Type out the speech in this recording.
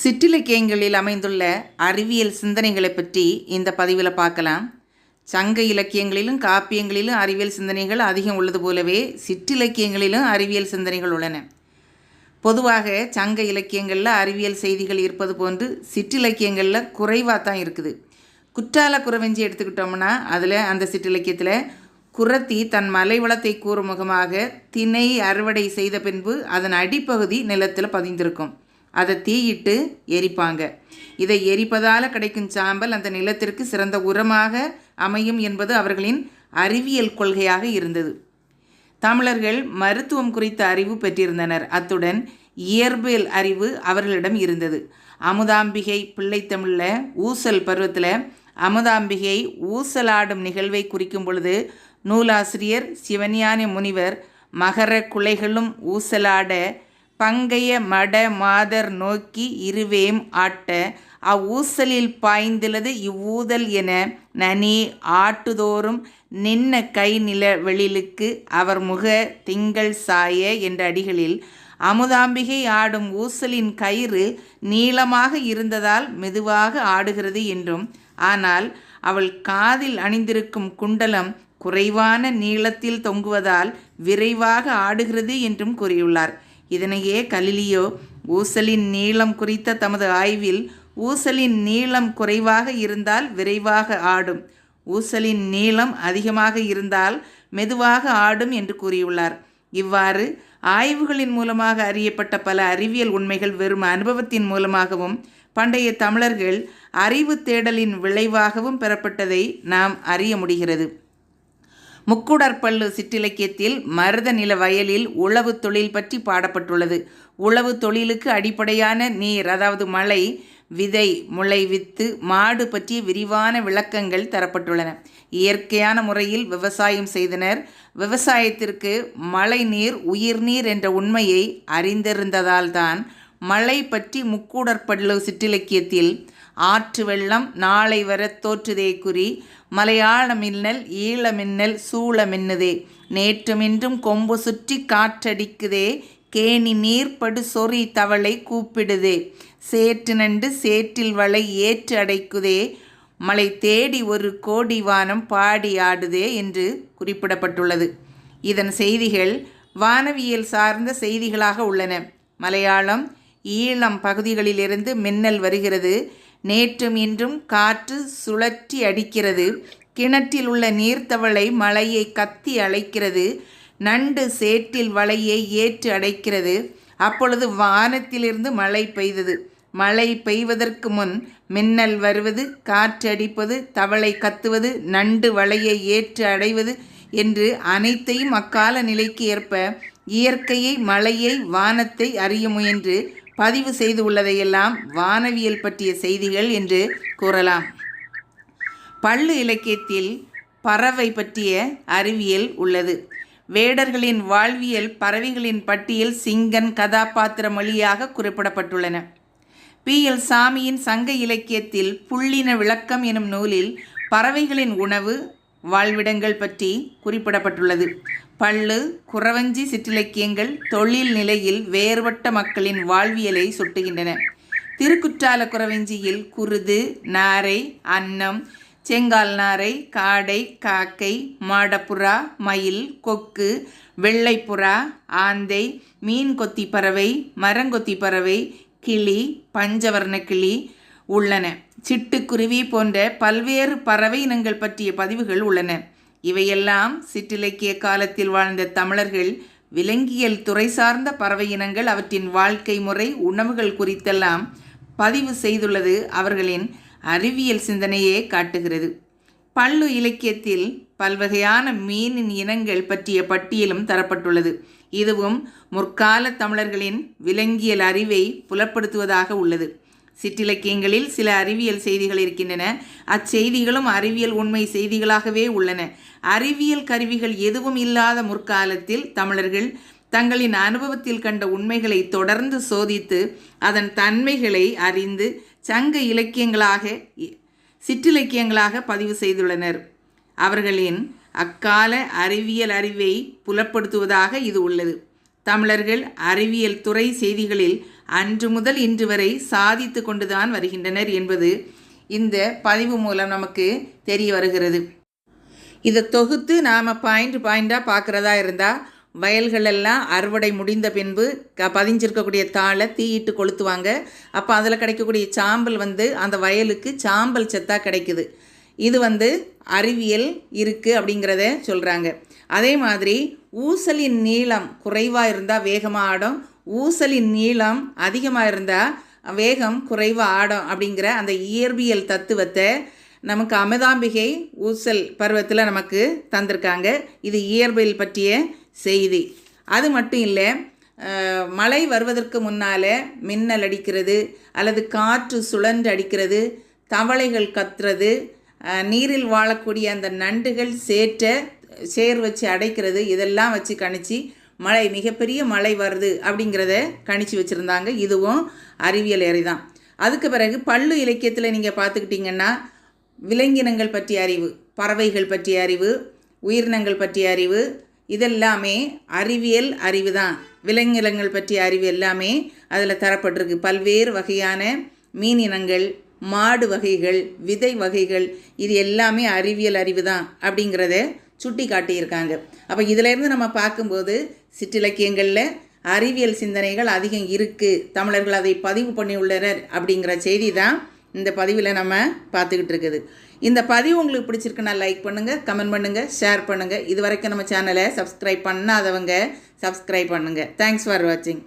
சிற்றிலக்கியங்களில் அமைந்துள்ள அறிவியல் சிந்தனைகளை பற்றி இந்த பதிவில் பார்க்கலாம். சங்க இலக்கியங்களிலும் காப்பியங்களிலும் அறிவியல் சிந்தனைகள் அதிகம் உள்ளது போலவே சிற்றிலக்கியங்களிலும் அறிவியல் சிந்தனைகள் உள்ளன. பொதுவாக சங்க இலக்கியங்களில் அறிவியல் செய்திகள் இருப்பது போன்று சிற்றிலக்கியங்களில் குறைவாக தான் இருக்குது. குற்றால குறவெஞ்சி எடுத்துக்கிட்டோம்னா அதில் அந்த சிற்றிலக்கியத்தில் குரத்தி தன் மலைவளத்தை கூறும் முகமாக திணை அறுவடை செய்த பின்பு அதன் அடிப்பகுதி நிலத்தில் பதிந்திருக்கும். அதை தீயிட்டு எரிப்பாங்க. இதை எரிப்பதால் கிடைக்கும் சாம்பல் அந்த நிலத்திற்கு சிறந்த உரமாக அமையும் என்பது அவர்களின் அறிவியல் கொள்கையாக இருந்தது. தமிழர்கள் மருத்துவம் குறித்த அறிவு பெற்றிருந்தனர். அத்துடன் இயற்பியல் அறிவு அவர்களிடம் இருந்தது. அமுதாம்பிகை பிள்ளைத்தமிழில் ஊசல் பருவத்தில் அமுதாம்பிகை ஊசலாடும் நிகழ்வை குறிக்கும் பொழுது நூலாசிரியர் சிவஞான முனிவர் மகர குலைகளும் ஊசலாட பங்கைய மட மாதர் நோக்கி இருவேம் ஆட்ட அவ்வூசலில் பாய்ந்துள்ளது இவ்வூதல் என நனி ஆட்டுதோறும் நின்ன கை நில வெளிலுக்கு அவர் முக திங்கள் சாய என்ற அடிகளில் அமுதாம்பிகை ஆடும் ஊசலின் கயிறு நீளமாக இருந்ததால் மெதுவாக ஆடுகிறது என்றும் ஆனால் அவள் காதில் அணிந்திருக்கும் குண்டலம் குறைவான நீளத்தில் தொங்குவதால் விரைவாக ஆடுகிறது என்றும் கூறியுள்ளார். இதனையே கலிலியோ ஊசலின் நீளம் குறித்த தமது ஆய்வில் ஊசலின் நீளம் குறைவாக இருந்தால் விரைவாக ஆடும். ஊசலின் நீளம் அதிகமாக இருந்தால் மெதுவாக ஆடும் என்று கூறியுள்ளார். இவ்வாறு ஆய்வுகளின் மூலமாக அறியப்பட்ட பல அறிவியல் உண்மைகள் வெறும் அனுபவத்தின் மூலமாகவும் பண்டைய தமிழர்கள் அறிவு தேடலின் விளைவாகவும் பெறப்பட்டதை நாம் அறிய முடிகிறது. முக்குடற்பள்ளு சிற்றிலக்கியத்தில் மருத நில வயலில் உழவு தொழில் பற்றி பாடப்பட்டுள்ளது. உழவு தொழிலுக்கு அடிப்படையான நீர் அதாவது மழை விதை முளை வித்து மாடு பற்றிய விரிவான விளக்கங்கள் தரப்பட்டுள்ளன. இயற்கையான முறையில் விவசாயம் செய்தனர். விவசாயத்திற்கு மழை நீர் உயிர்நீர் என்ற உண்மையை அறிந்திருந்ததால்தான் மழை பற்றி முக்கூடற்பள்ளு சிற்றிலக்கியத்தில் ஆற்று வெள்ளம் நாளை வர தோற்றுதே குறி. மலையாள மின்னல் ஈழ மின்னல் சூழ மின்னுதே. நேற்றுமின்றும் கொம்பு சுற்றி காற்றடிக்குதே. கேணி நீர்படு சொறி தவளை கூப்பிடுதே. சேற்று நண்டு சேற்றில் வளை ஏற்று அடைக்குதே. மலை தேடி ஒரு கோடி வானம் பாடி ஆடுதே என்று குறிப்பிடப்பட்டுள்ளது. இதன் செய்திகள் வானவியல் சார்ந்த செய்திகளாக உள்ளன. மலையாளம் ஈழம் பகுதிகளிலிருந்து மின்னல் வருகிறது. நேற்றும் இன்றும் காற்று சுழற்றி அடிக்கிறது. கிணற்றில் உள்ள நீர்த்தவளை மலையை கத்தி அழைக்கிறது. நண்டு சேற்றில் வலையை ஏற்று அடைக்கிறது. அப்பொழுது வானத்திலிருந்து மழை பெய்தது. மழை பெய்வதற்கு முன் மின்னல் வருவது காற்றடிப்பது தவளை கத்துவது நண்டு வலையை ஏற்று அடைவது என்று அனைத்தையும் அக்கால நிலைக்கு ஏற்ப இயற்கையை மழையை வானத்தை அறிய முயன்று பதிவு செய்து உள்ளதையெல்லாம் வானவியல் பற்றிய செய்திகள் என்று கூறலாம். பள்ளு இலக்கியத்தில் பறவை பற்றிய அறிவியல் உள்ளது. வேடர்களின் வாழ்வியல் பறவைகளின் பட்டியல் சிங்கன் கதாபாத்திர மொழியாக குறிப்பிடப்பட்டுள்ளன. பி. எல். சாமியின் சங்க இலக்கியத்தில் புள்ளின விளக்கம் எனும் நூலில் பறவைகளின் உணவு வாழ்விடங்கள் பற்றி குறிப்பிடப்பட்டுள்ளது. பள்ளு குறவஞ்சி சிற்றிலக்கியங்கள் தொழில் நிலையில் வேறுபட்ட மக்களின் வாழ்வியலை சுட்டுகின்றன. திருக்குற்றால குறவஞ்சியில் குருது நாரை அன்னம் செங்கால் நாரை காடை காக்கை மாடப்புறா மயில் கொக்கு வெள்ளைப்புறா ஆந்தை மீன் கொத்தி பறவை மரங்கொத்தி பறவை கிளி பஞ்சவர்ண கிளி உள்ளன. சிட்டுக்குருவி போன்ற பல்வேறு பறவை இனங்கள் பற்றிய பதிவுகள் உள்ளன. இவையெல்லாம் சிற்றிலக்கிய காலத்தில் வாழ்ந்த தமிழர்கள் விலங்கியல் துறை சார்ந்த பறவை இனங்கள் அவற்றின் வாழ்க்கை முறை உணவுகள் குறித்தெல்லாம் பதிவு செய்துள்ளது அவர்களின் அறிவியல் சிந்தனையே காட்டுகிறது. பல்லு இலக்கியத்தில் பல்வகையான மீனின் இனங்கள் பற்றிய பட்டியலும் தரப்பட்டுள்ளது. இதுவும் முற்கால தமிழர்களின் விலங்கியல் அறிவை புலப்படுத்துவதாக உள்ளது. சிற்றிலக்கியங்களில் சில அறிவியல் செய்திகள் இருக்கின்றன. அச்செய்திகளும் அறிவியல் உண்மை செய்திகளாகவே உள்ளன. அறிவியல் கருவிகள் எதுவும் இல்லாத முற்காலத்தில் தமிழர்கள் தங்களின் அனுபவத்தில் கண்ட உண்மைகளை தொடர்ந்து சோதித்து அதன் தன்மைகளை அறிந்து சங்க இலக்கியங்களாக சிற்றிலக்கியங்களாக பதிவு செய்துள்ளனர். அவர்களின் அக்கால அறிவியல் அறிவை புலப்படுத்துவதாக இது உள்ளது. தமிழர்கள் அறிவியல் துறை செய்திகளில் அன்று முதல் இன்று வரை சாதித்து கொண்டுதான் வருகின்றனர் என்பது இந்த பதிவு மூலம் நமக்கு தெரிய வருகிறது. இதை தொகுத்து நாம் பாயிண்ட் பாயிண்டாக பார்க்குறதா இருந்தால் வயல்களெல்லாம் அறுவடை முடிந்த பின்பு க பதிஞ்சிருக்கக்கூடிய தாளை தீயிட்டு கொளுத்துவாங்க. அப்போ அதில் கிடைக்கக்கூடிய சாம்பல் வந்து அந்த வயலுக்கு சாம்பல் சத்தாக கிடைக்குது. இது வந்து அறிவியல் இருக்குது அப்படிங்கிறத சொல்கிறாங்க அதே மாதிரி ஊசலின் நீளம் குறைவாக இருந்தால் வேகமாக ஆடும் ஊசலின் நீளம் அதிகமாக இருந்தால் வேகம் குறைவாக ஆடும் அப்படிங்கிற அந்த இயற்பியல் தத்துவத்தை நமக்கு அமிதாம்பிகை ஊசல் பருவத்தில் நமக்கு தந்திருக்காங்க. இது இயற்பியல் பற்றிய செய்தி. அது மட்டும் இல்லை மழை வருவதற்கு முன்னால் மின்னல் அடிக்கிறது அல்லது காற்று சுழன்று அடிக்கிறது தவளைகள் கத்துறது நீரில் வாழக்கூடிய அந்த நண்டுகள் சேற்ற சேர் வச்சு அடைக்கிறது இதெல்லாம் வச்சு கணிச்சு மழை மிகப்பெரிய மழை வருது அப்படிங்கிறத கணிச்சு வச்சுருந்தாங்க. இதுவும் அறிவியல் ஏறை தான் அதுக்கு பிறகு பள்ளு இலக்கியத்தில் நீங்கள் பார்த்துக்கிட்டிங்கன்னா விலங்கினங்கள் பற்றிய அறிவு பறவைகள் பற்றிய அறிவு உயிரினங்கள் பற்றிய அறிவு இதெல்லாமே அறிவியல் அறிவு தான் விலங்கினங்கள் பற்றிய அறிவு எல்லாமே அதில் தரப்பட்டிருக்கு. பல்வேறு வகையான மீனினங்கள் மாடு வகைகள் விதை வகைகள் இது எல்லாமே அறிவியல் அறிவு தான் அப்படிங்கிறத சுட்டி காட்டியிருக்காங்க. அப்போ இதிலேருந்து நம்ம பார்க்கும்போது சிற்றிலக்கியங்களில் அறிவியல் சிந்தனைகள் அதிகம் இருக்குது தமிழர்கள் அதை பதிவு பண்ணியுள்ளனர் அப்படிங்கிற செய்தி தான் இந்த பதிவில் நம்ம பார்த்துக்கிட்டு இருக்குது. இந்த பதிவு உங்களுக்கு பிடிச்சிருக்குன்னா லைக் பண்ணுங்கள் கமெண்ட் பண்ணுங்கள் ஷேர் பண்ணுங்கள் இது வரைக்கும் நம்ம சேனலை சப்ஸ்கிரைப் பண்ணாதவங்க சப்ஸ்கிரைப் பண்ணுங்கள் தேங்க்ஸ் ஃபார் வாட்சிங்